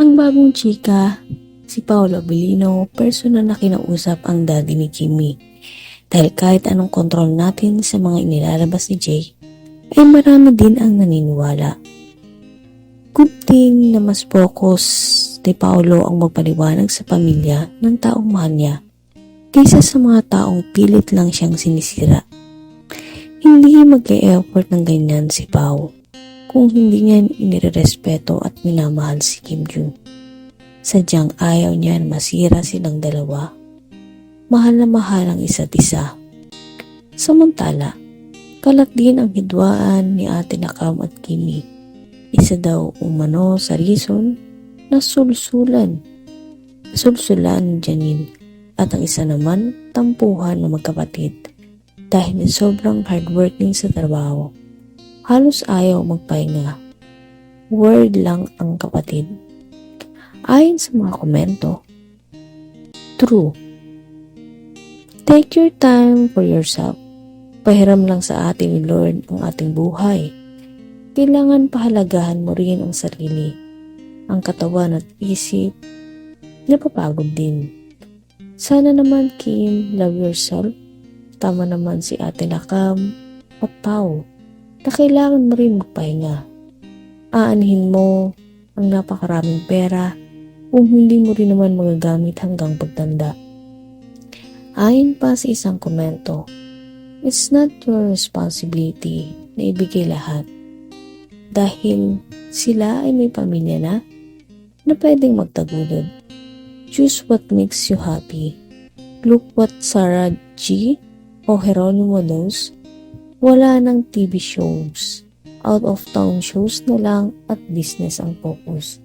Ang bagong chika, si Paolo Abilino, personal na kinausap ang daddy ni Kimi. Dahil kahit anong kontrol natin sa mga inilalabas ni Jay, ay marami din ang naniniwala. Good na mas focus ni Paolo ang magpaliwanag sa pamilya ng taong mahal niya kaysa sa mga taong pilit lang siyang sinisira. Hindi mag-e-effort ng ganyan si Pao kung hindi niya inirerespeto at minamahal si Kim Jun. Sadyang ayaw niya masira silang dalawa. Mahal na mahal ang isa't isa. Samantala, kalat din ang hidwaan ni Ate Nakam at Kimi. Isa daw umano sa reason na sulsulan. Sulsulan ni Janine at ang isa naman tampuhan ng magkapatid dahil sobrang hardworking sa trabaho. Halos ayaw magpahinga. Word lang ang kapatid. Ayon sa mga komento, True. Take your time for yourself. Pahiram lang sa atin ni Lord ang ating buhay. Kailangan pahalagahan mo rin ang sarili, ang katawan at isip. Napapagod din. Sana naman, Kim, love yourself. Tama naman si Ate Nakam at Pau na kailangan mo rin magpahinga. Aanhin mo ang napakaraming pera kung hindi mo rin naman magagamit hanggang pagtanda. Ayon pa sa isang komento, it's not your responsibility na ibigay lahat dahil sila ay may pamilya na na pwedeng magtagulod. Choose what makes you happy. Look what Sarah G. o Geronimo does. Wala ng TV shows. Out of town shows na lang at business ang focus.